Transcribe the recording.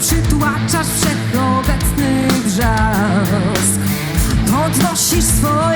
przytłaczasz wszechobecny wrzask Podnosisz swoje.